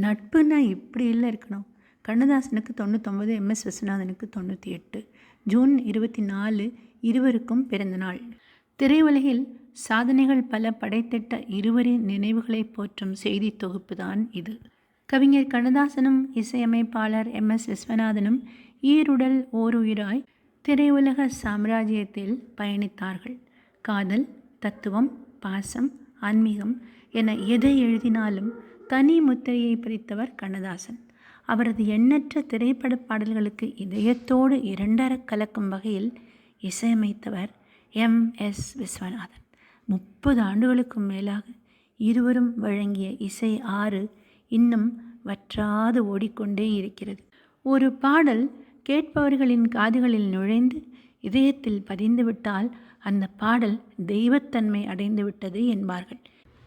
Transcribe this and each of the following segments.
நட்புன்னா இப்படி இல்லை இருக்கணும். கண்ணதாசனுக்கு தொண்ணூத்தொம்பது எம்எஸ் விஸ்வநாதனுக்கு தொண்ணூற்றி எட்டு ஜூன் இருபத்தி நாலு இருவருக்கும் பிறந்தநாள் திரையுலகில் சாதனைகள் பல படைத்திட்ட இருவரின் நினைவுகளை போற்றும் செய்தி தொகுப்பு தான் இது. கவிஞர் கண்ணதாசனும் இசையமைப்பாளர் எம். எஸ். விஸ்வநாதனும் ஈருடல் ஓருயிராய் திரையுலக சாம்ராஜ்யத்தில் பயணித்தார்கள். காதல் தத்துவம் பாசம் ஆன்மீகம் என எதை எழுதினாலும் தனி முத்திரையை பிரித்தவர் கண்ணதாசன். அவரது எண்ணற்ற திரைப்பட பாடல்களுக்கு இதயத்தோடு இரண்டர கலக்கும் வகையில் இசையமைத்தவர் எம். எஸ். விஸ்வநாதன். முப்பது ஆண்டுகளுக்கும் மேலாக இருவரும் வழங்கிய இசை ஆறு இன்னும் வற்றாது ஓடிக்கொண்டே இருக்கிறது. ஒரு பாடல் கேட்பவர்களின் காதுகளில் நுழைந்து இதயத்தில் பதிந்துவிட்டால் அந்த பாடல் தெய்வத்தன்மை அடைந்துவிட்டது என்பார்கள்.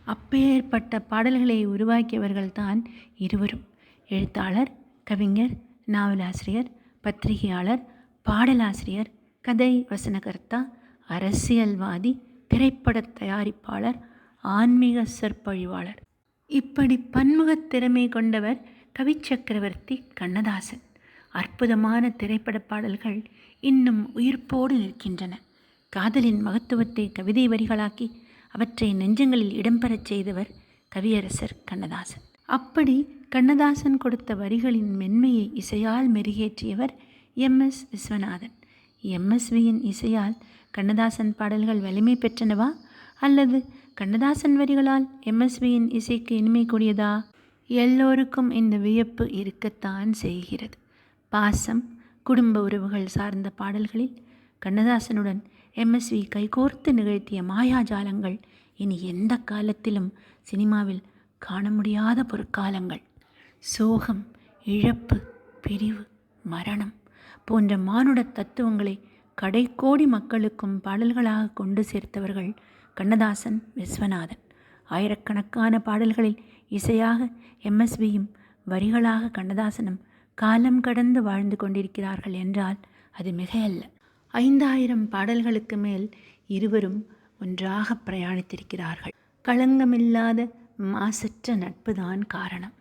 அப்பேற்பட்ட பாடல்களை உருவாக்கியவர்கள்தான் இருவரும். எழுத்தாளர் கவிஞர் நாவலாசிரியர் பத்திரிகையாளர் பாடலாசிரியர் கதை வசனகர்த்தா அரசியல்வாதி திரைப்பட தயாரிப்பாளர் ஆன்மீக சொற்பொழிவாளர். இப்படி பன்முகத் திறமை கொண்டவர் கவிச்சக்கரவர்த்தி கண்ணதாசன். அற்புதமான திரைப்பட பாடல்கள் இன்னும் உயிர்ப்போடு நிற்கின்றன. காதலின் மகத்துவத்தை கவிதை வரிகளாக்கி அவற்றை நெஞ்சங்களில் இடம்பெறச் செய்தவர் கவியரசர் கண்ணதாசன். அப்படி கண்ணதாசன் கொடுத்த வரிகளின் மென்மையை இசையால் மெருகேற்றியவர் எம். எஸ். விஸ்வநாதன். எம்எஸ்வியின் இசையால் கண்ணதாசன் பாடல்கள் வலிமை பெற்றனவா? அல்லது கண்ணதாசன் வரிகளால் எம்எஸ்வியின் இசைக்கு இனிமை கூடியதா? எல்லோருக்கும் இந்த வியப்பு இருக்கத்தான் செய்கிறது. பாசம் குடும்ப உறவுகள் சார்ந்த பாடல்களில் கண்ணதாசனுடன் எம்எஸ்வி கைகோர்த்து நிகழ்த்திய மாயாஜாலங்கள் இனி எந்த காலத்திலும் சினிமாவில் காண முடியாத பொற்காலங்கள். சோகம் இழப்பு பிரிவு மரணம் போன்ற மானுட தத்துவங்களை கடைக்கோடி மக்களுக்கும் பாடல்களாக கொண்டு சேர்த்தவர்கள் கண்ணதாசன் விஸ்வநாதன். ஆயிரக்கணக்கான பாடல்களில் இசையாக எம்எஸ்வியும் வரிகளாக கண்ணதாசனும் காலம் கடந்து வாழ்ந்து கொண்டிருக்கிறார்கள் என்றால் அது மிகையல்ல. ஐந்தாயிரம் பாடல்களுக்கு மேல் இருவரும் ஒன்றாக பிரயாணித்திருக்கிறார்கள். களங்கமில்லாத மாசற்ற நட்புதான் காரணம்.